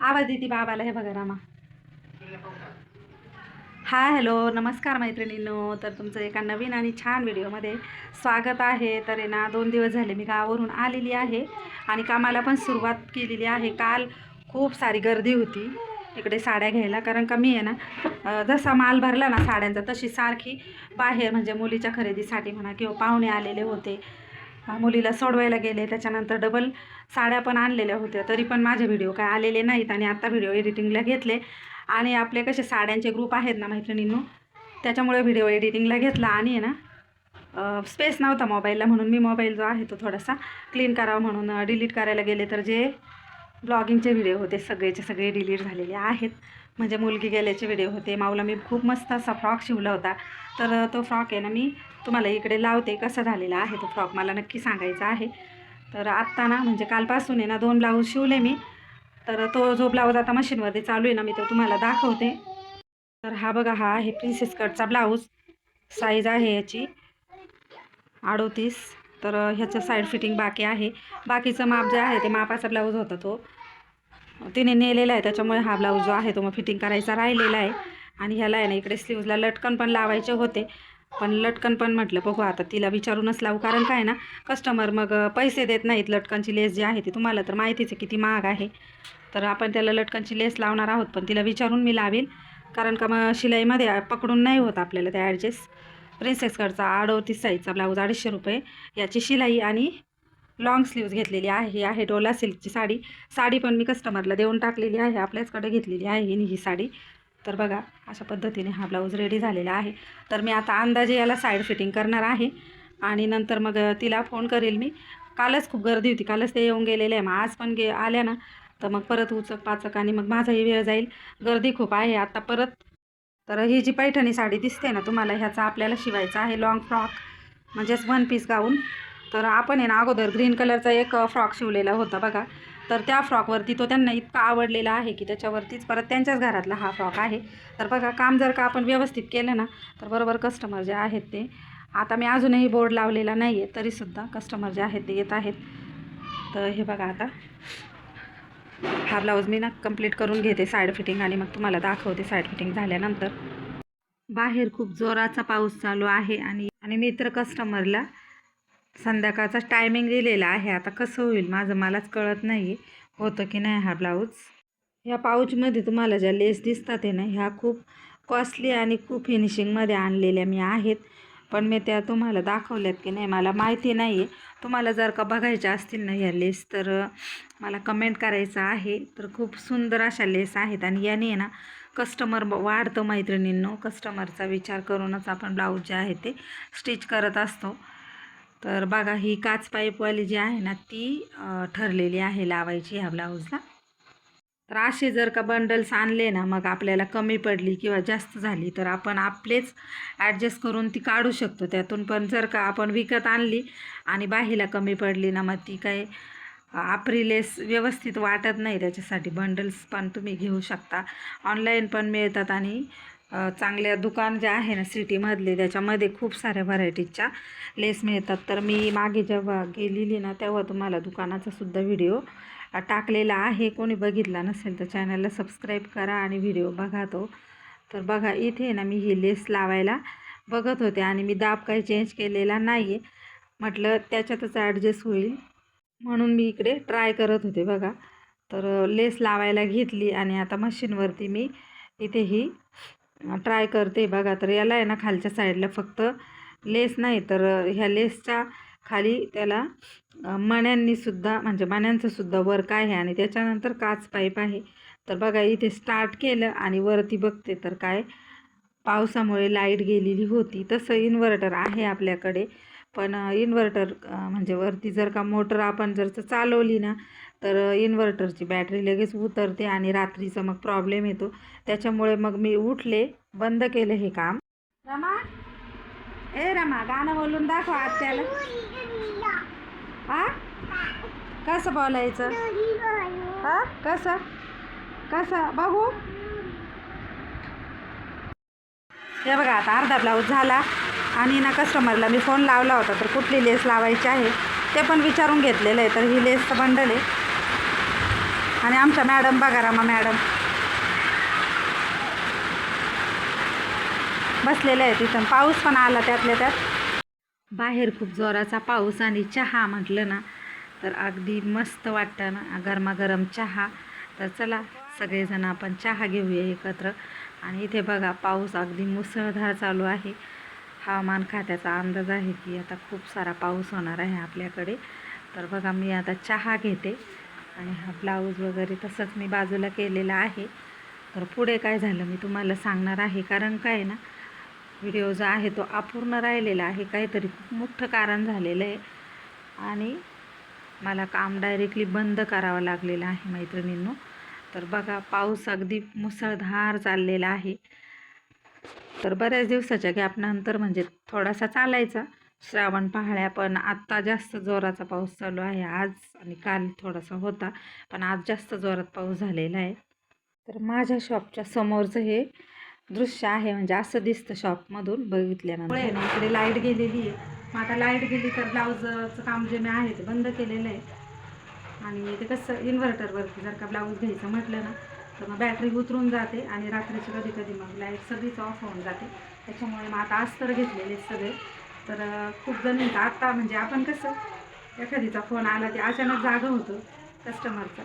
आवाज देते बाबाला हे बघा रामा. हाय हॅलो नमस्कार मैत्रिणींनो. तर तुमचं एका नवीन आणि छान व्हिडिओमध्ये स्वागत आहे. तर आहे ना दोन दिवस झाले मी गावावरून आलेली आहे आणि कामाला पण सुरुवात केलेली आहे. काल खूप सारी गर्दी होती इकडे साड्या घ्यायला कारण का मी आहे ना. जसा माल भरला ना साड्यांचा तशी सारखी बाहेर म्हणजे मुलीच्या खरेदीसाठी म्हणा किंवा पाहुणे आलेले होते मुलीला सोडवायला गेले. त्याच्यानंतर डबल साड्या पण आणलेल्या होत्या. तरी पण माझे व्हिडिओ काय आलेले नाहीत आणि आता व्हिडिओ एडिटिंगला घेतले. आणि आपले कसे साड्यांचे ग्रुप आहेत ना मैत्रिणींनो त्याच्यामुळे व्हिडिओ एडिटिंगला घेतला. आणि आहे ना स्पेस नव्हता मोबाईलला म्हणून मी मोबाईल जो आहे तो थोडासा क्लीन करावा म्हणून डिलीट करायला गेले. तर जे ब्लॉगिंगचे व्हिडिओ होते सगळेचे सगळे डिलीट झालेले आहेत. म्हणजे मुलगी गेल्याचे व्हिडिओ होते. माऊला मी खूप मस्त असा फ्रॉक शिवला होता. तर तो फ्रॉक आहे ना मी तुम्हाला इकडे लावते कसा झालेला आहे तो फ्रॉक मला नक्की सांगायचा आहे. तर आत्ता ना म्हणजे कालपासून आहे ना दोन ब्लाऊज शिवले मी. तर तो जो ब्लाऊज आता मशीनमध्ये चालू आहे ना मी तो तुम्हाला दाखवते. तर हा बघा हा आहे प्रिन्सेस कटचा ब्लाऊज साईज आहे याची अडोतीस. तर ह्याचं साईड फिटिंग बाकी आहे. बाकीचं माप जे आहे ते मापाचा ब्लाऊज होता तो. तिने नेलेला आहे त्याच्यामुळे हा ब्लाऊज जो आहे तो मग फिटिंग करायचा राहिलेला आहे. आणि ह्याला आहे ना इकडे स्लीवजला लटकन पण लावायचे होते. पण लटकन पण म्हटलं बघू आता तिला विचारूनच लावू. कारण काय ना कस्टमर मग पैसे देत नाहीत लटकनची लेस जी आहे ती. तुम्हाला तर माहितीच आहे किती महाग आहे. तर आपण त्याला लटकनची लेस लावणार आहोत पण तिला विचारून मी लावेल कारण का मग शिलाईमध्ये पकडून नाही होत आपल्याला त्या ॲडजस्ट. प्रिन्सेस कटचा अडोतीस साईजचा ब्लाऊज अडीचशे रुपये. याची शिलाई आणि लाँग स्लीव्ज घेतलेली आहे ही आहे डोला सिल्कची साडी. साडी पण मी कस्टमरला देऊन टाकलेली आहे आपल्याचकडे घेतलेली आहे ही ही साडी. तर बघा अशा पद्धतीने हा ब्लाऊज रेडी झालेला आहे. तर मी आता अंदाजे याला साईड फिटिंग करणार आहे. आणि नंतर मग तिला फोन करेल मी. कालच खूप गर्दी होती. कालच ते येऊन गेलेले आहे. मग आज पण गे आल्या ना तर मग परत उचक पाचक आणि मग माझाही वेळ जाईल. गर्दी खूप आहे आता परत. तर ही जी पैठणी साडी दिसते ना तुम्हाला ह्याचा आपल्याला शिवायचा आहे लॉंग फ्रॉक म्हणजेच वन पीस गाऊन. तर आपण आहे ना अगोदर ग्रीन कलरचा एक फ्रॉक शिवलेला होता बघा. तर त्या फ्रॉकवरती तो त्यांना इतका आवडलेला आहे की त्याच्यावरतीच परत त्यांच्याच घरातला हा फ्रॉक आहे. तर बघा काम जर का आपण व्यवस्थित केलं ना तर बरोबर कस्टमर जे आहेत ते आता मी अजूनही बोर्ड लावलेला नाही आहे तरीसुद्धा कस्टमर जे आहेत ते येत आहेत. तर हे बघा आता. हा ब्लाऊज मी ना कंप्लीट करून घेते साईड फिटिंग आणि मग तुम्हाला दाखवते साईड फिटिंग झाल्यानंतर. बाहेर खूप जोराचा पाऊस चालू आहे आणि आणि मी तर कस्टमरला संध्याकाळचा टायमिंग दिलेला आहे. आता कसं होईल? माझं मलाच कळत नाही होतं की नाही हा ब्लाऊज ह्या पाऊचमध्ये तुम्हाला ज्या लेस दिसतात आहे ना ह्या खूप कॉस्टली आणि खूप फिनिशिंगमध्ये आणलेल्या मी आहेत. पण मी त्या तुम्हाला दाखवल्यात की नाही मला माहिती नाही आहे तुम्हाला जर का बघायच्या असतील ना ह्या लेस तर मला कमेंट करायचं आहे. तर खूप सुंदर अशा लेस आहेत आणि याने आहे ना कस्टमर वाढतं मैत्रिणींनो. कस्टमरचा विचार करूनच आपण ब्लाऊज जे आहे ते स्टिच करत असतो. तर बघा ही काच पाईपवाली जी आहे ना ती ठरलेली आहे लावायची ह्या ब्लाऊजला. तर असे जर का बंडल्स आणले ना मग आपल्याला कमी पडली किंवा जास्त झाली तर आपण आपलेच ॲडजस्ट करून ती काढू शकतो. त्यातून पण जर का आपण विकत आणली आणि बाहीला कमी पडली ना मग ती काही आपली लेस व्यवस्थित वाटत नाही. त्याच्यासाठी बंडल्स पण तुम्ही घेऊ शकता. ऑनलाईन पण मिळतात आणि चांगल्या दुकान जे आहे ना सिटीमधले त्याच्यामध्ये खूप साऱ्या व्हरायटीजच्या लेस मिळतात. तर मी मागे जेव्हा गेलेली ना तेव्हा तुम्हाला दुकानाचा सुद्धा व्हिडिओ टाकलेला आहे. कोणी बघितला नसेल तर चॅनलला सबस्क्राईब करा आणि व्हिडिओ बघा तो. तर बघा इथे ना मी ही लेस लावायला बघत होते आणि मी दाब काही चेंज केलेला नाही आहे म्हटलं त्याच्यातच ॲडजस्ट होईल. म्हणून मी इकडे ट्राय करत होते बघा. तर लेस लावायला घेतली आणि आता मशीनवरती मी इथे ही ट्राय करते बघा तर याला आहे ना खालच्या साईडला फक्त लेस नाही तर ह्या लेसच्या खाली त्याला मण्यांनीसुद्धा म्हणजे मण्यांचंसुद्धा वर्क आहे आणि त्याच्यानंतर काच पाईप आहे. तर बघा इथे स्टार्ट केलं आणि वरती बघते तर काय पावसामुळे लाइट गेलेली होती. तसं इन्व्हर्टर आहे आपल्याकडे पण इन्व्हर्टर म्हणजे वरती जर का मोटर आपण जर चालवली ना तर इन्व्हर्टरची बॅटरी लगेच उतरते आणि रात्रीचा मग प्रॉब्लेम येतो. त्याच्यामुळे मग मी उठले बंद केलं हे काम. रमा ए रमा गाणं बोलून दाखव आत्याला. हा? कसं बोलायचं? हा? कसं? कसं? बघू. हे बघा आता अर्धा ब्लाऊज झाला आणि ना कस्टमरला मी फोन लावला होता तर कुठली लेस लावायची आहे ते पण विचारून घेतलेलं आहे तर ही लेसचं बंडल आहे. आणि आमच्या मॅडम बघा रामा मॅडम. बसलेले आहे तिथं पाऊस पण आला त्यातल्या त्यात. बाहेर खूप जोराचा पाऊस आणि चहा म्हटलं ना तर अगदी मस्त वाटतं ना. गरमागरम चहा. तर चला सगळेजण आपण चहा घेऊया एकत्र. आणि इथे बघा पाऊस अगदी मुसळधार चालू आहे. हवामान खात्याचा अंदाज आहे की आता खूप सारा पाऊस होणार आहे आपल्याकडे. तर बघा मी आता चहा घेते. आणि हा ब्लाऊज वगैरे तसंच मी बाजूला केलेला आहे. तर पुढे काय झालं मी तुम्हाला सांगणार आहे. कारण काय ना व्हिडिओ जो आहे तो अपूर्ण राहिलेला आहे. काहीतरी खूप मोठं कारण झालेलं आहे. आणि मला काम डायरेक्टली बंद करावं लागलेलं आहे मैत्रिणींनो. तर बघा पाऊस अगदी मुसळधार चाललेला आहे. तर बऱ्याच दिवसाच्या गॅपनंतर म्हणजे थोडासा चालायचा. श्रावण पहाड्या पण आत्ता जास्त जोराचा पाऊस चालू आहे. आज आणि काल थोडासा होता पण आज जास्त जोरात पाऊस झालेला आहे. तर माझ्या शॉपच्या समोरचं हे दृश्य आहे. म्हणजे असं दिसतं शॉपमधून बघितल्यानंतर. इकडे लाइट गेलेली आहे. मग आता लाइट गेली तर ब्लाऊजचं काम जे मी आहे ते बंद केलेलं आहे. आणि ते कसं इन्व्हर्टरवरती जर का ब्लाऊज घ्यायचं म्हटलं ना तर मग बॅटरी उतरून जाते आणि रात्रीची कधी कधी मग लाइट सगळीच ऑफ होऊन जाते. त्याच्यामुळे मग आता अस्तर घेतलेले आहेत सगळे. तर खूप खूप म्हणतात आत्ता म्हणजे आपण कसं? एखादीचा फोन आला ते अचानक जागा होतं कस्टमरचा.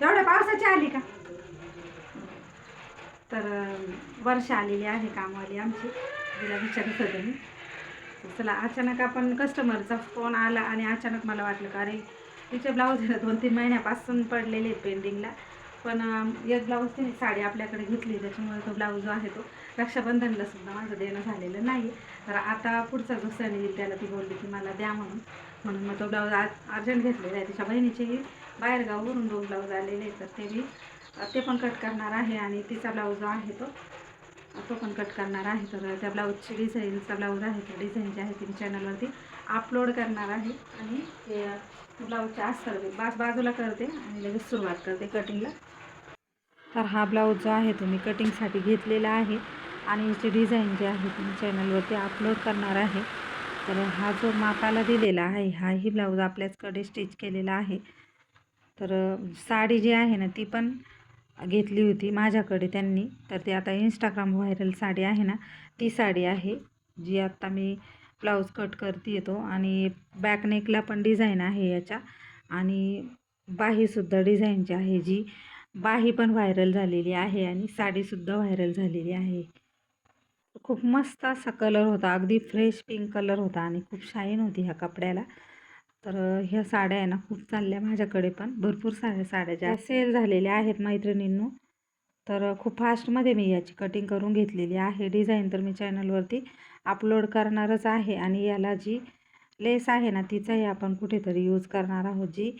एवढ्या पावसाची आली का? तर वर्षा आलेली आहे कामवाली आमची तिला विचारत होते मी चला अचानक आपण कस्टमरचा फोन आला आणि अचानक मला वाटलं का अरे तिचे ब्लाऊज दोन तीन महिन्यापासून पडलेले आहेत पेंडिंगला पण एक ब्लाऊज तिने साडी आपल्याकडे घेतली त्याच्यामुळे तो ब्लाऊज जो आहे तो रक्षाबंधनला सुद्धा माझं देणं झालेलं नाही तर आता पुढचा जो सण येईल त्याला ती बोलली की मला द्या म्हणून. म्हणून मग तो ब्लाऊज आज अर्जंट घेतलेला आहे. तिच्या बहिणीचेही बाहेरगाववरून दोन ब्लाऊज आलेले आहेत. तर ते मी ते पण कट करणार आहे आणि तिचा ब्लाऊज जो आहे तो तो पण कट करणार आहे. तर त्या ब्लाऊजची डिझाईनचा ब्लाऊज आहे. त्या डिझाईन जे आहे ती मी चॅनलवरती अपलोड करणार आहे. आणि ते ब्लाऊजचे आस्तर बास बाजूला करते आणि लगेच सुरुवात करते कटिंगला तर हा ब्लाऊज जो आहे तो मी कटिंगसाठी घेतलेला आहे. आणि याची डिझाईन जी आहे ती मी चॅनलवरती अपलोड करणार आहे. तर हा जो मापाला दिलेला आहे हाही ब्लाऊज आपल्याचकडे स्टिच केलेला आहे. तर साडी जी आहे ना ती पण घेतली होती माझ्याकडे त्यांनी. तर ती आता इंस्टाग्राम व्हायरल साडी आहे ना ती साडी आहे जी आत्ता मी ब्लाऊज कट करते येतो. आणि बॅकनेकला पण डिझाईन आहे याच्या. आणि बाहीसुद्धा डिझाईनची आहे जी. बाही पण व्हायरल झालेली आहे आणि साडीसुद्धा व्हायरल झालेली आहे. खूप मस्त असा कलर होता. अगदी फ्रेश पिंक कलर होता आणि खूप शाईन होती ह्या कपड्याला. तर ह्या साड्या आहे ना खूप चालल्या माझ्याकडे पण. भरपूर साऱ्या साड्या ज्या सेल झालेल्या आहेत मैत्रिणींनो. तर खूप फास्टमध्ये मी याची कटिंग करून घेतलेली आहे. डिझाईन तर मी चॅनलवरती अपलोड करणारच आहे आणि याला जी लेस आहे ना तिचाही आपण कुठेतरी यूज करणार आहोत. जी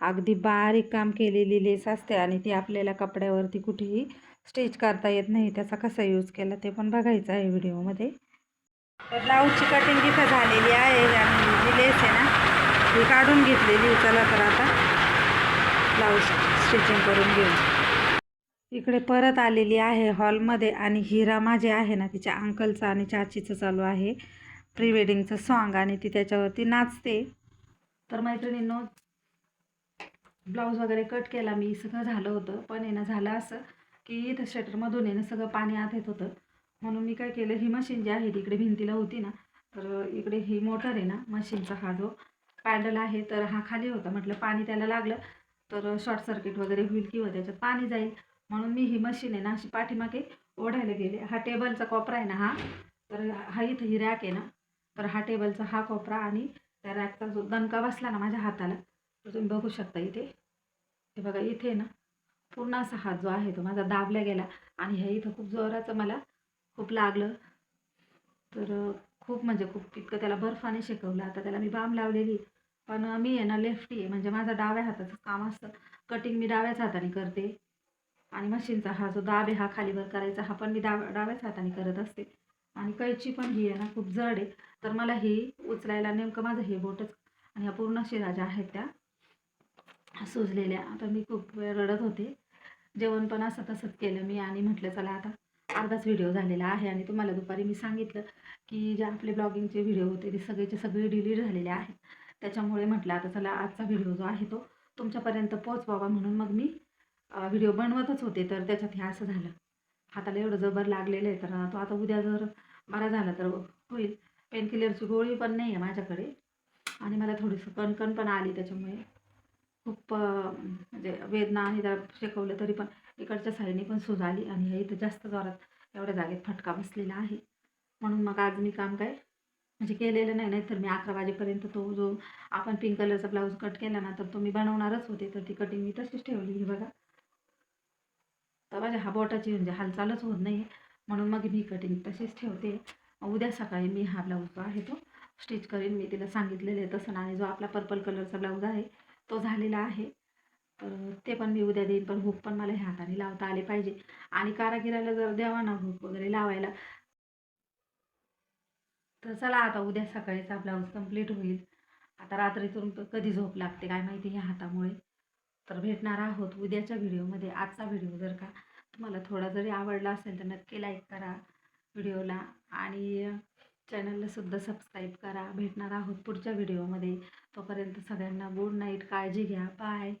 अगदी बारीक काम केलेली लेस असते आणि ती आपल्याला कपड्यावरती कुठेही स्टिच करता येत नाही. त्याचा कसा यूज केला ते पण बघायचं आहे व्हिडिओमध्ये. तर ब्लाऊजची कटिंग इथं झालेली आहे आणि जी लेस आहे ना ती काढून घेतलेली चला तर आता ब्लाऊज स्टिचिंग करून घेऊ. इकडे परत आलेली आहे हॉलमध्ये आणि हिरा माझे आहे ना तिच्या अंकलचं आणि चाचीचं चालू आहे. प्री वेडिंगचं सॉन्ग आणि ती त्याच्यावरती नाचते. तर मैत्रिणींनो ब्लाऊज वगैरे कट केला मी सगळं झालं होतं. पण आहे ना झालं असं की इथं शटरमधून आहे ना सगळं पाणी आत येत होतं. म्हणून मी काय केलं ही मशीन जी आहे ती इकडे भिंतीला होती ना तर इकडे ही मोटर आहे ना मशीनचा हा जो पॅडल आहे तर हा खाली होता. म्हटलं पाणी त्याला लागलं तर शॉर्ट सर्किट वगैरे होईल किंवा त्याच्यात पाणी जाईल. म्हणून मी ही मशीन आहे ना अशी पाठीमागे ओढायला गेले. हा टेबलचा कोपरा आहे ना हा तर हा इथं ही रॅक आहे ना तर हा टेबलचा हा कोपरा आणि त्या रॅकचा जो दणका बसला ना माझ्या हाताला तुम्ही बघू शकता इथे. हे बघा इथे ना पूर्ण असा हात जो आहे तो माझा दाबला गेला. आणि हे इथं खूप जोराचं मला खूप लागलं. तर खूप म्हणजे खूप इतकं त्याला बर्फाने शेकवलं. आता त्याला मी बाम लावलेली. पण मी आहे ना लेफ्टी आहे. म्हणजे माझा डाव्या हाताचं काम असतं. कटिंग मी डाव्याच हाताने करते. आणि मशीनचा हा जो दाब आहे हा खालीवर करायचा. हा पण मी डाव डाव्याच हाताने करत असते. आणि कैची पण ही आहे ना खूप जड आहे. तर मला ही उचलायला नेमकं माझं हे बोटच आणि ह्या पूर्ण शिरा ज्या आहेत त्या सुजलेल्या. आता मी खूप वेळ रडत होते. जेवण पण असं तसंच केलं मी आणि म्हटलं चला आता अर्धाच व्हिडिओ झालेला आहे आणि तुम्हाला दुपारी मी सांगितलं की जे आपले ब्लॉगिंगचे व्हिडिओ होते ते सगळेचे सगळे डिलीट झालेले आहेत. त्याच्यामुळे म्हटलं आता चला आजचा व्हिडिओ जो आहे तो तुमच्यापर्यंत पोचवावा म्हणून मग मी व्हिडिओ बनवतच होते. तर त्याच्यात हे असं झालं. हाताला एवढं जबर लागलेलं आहे तर तो आता उद्या जर बरा झाला तर होईल. पेनकिलरची गोळी पण नाही आहे माझ्याकडे आणि मला थोडीसं कणकण पण आली त्याच्यामुळे खूप म्हणजे वेदना आणि जरा शेकवलं तरी पण इकडच्या साईडने पण सूज आली आणि हे इथं जास्त जोरात एवढ्या जागेत फटका बसलेला आहे. म्हणून मग आज मी काम काय म्हणजे केलेलं नाही नाहीतर मी अकरा वाजेपर्यंत तो जो आपण पिंक कलरचा ब्लाऊज कट केला ना तर तो मी बनवणारच होते. तर ती कटिंग मी तशीच ठेवली ही बघा. तर माझ्या हा बोटाची म्हणजे हालचालच होत नाही म्हणून मग मी कटिंग तशीच ठेवते. उद्या सकाळी मी हा ब्लाऊज जो आहे तो स्टिच करेन. मी तिला सांगितलेलं आहे तसं. आणि जो आपला पर्पल कलरचा ब्लाऊज आहे तो झालेला आहे. तर ते पण मी उद्या देईन पण हुक पण मला ह्या हाताने लावता आले पाहिजे. आणि कारागिराला जर द्यावा ना हुक वगैरे लावायला तर चला आता उद्या सकाळीचा ब्लाऊज कंप्लीट होईल. आता रात्रीतून कधी झोप लागते काय माहिती ह्या हातामुळे. तर भेटणार आहोत उद्याच्या व्हिडिओमध्ये. आजचा व्हिडिओ जर का तुम्हाला थोडा जरी आवडला असेल तर नक्की लाईक करा व्हिडिओला. आणि चॅनलला सुद्धा सबस्क्राईब करा. भेटणार आहोत पुढच्या व्हिडिओमध्ये. तोपर्यंत सगळ्यांना गुड नाईट काळजी घ्या. बाय.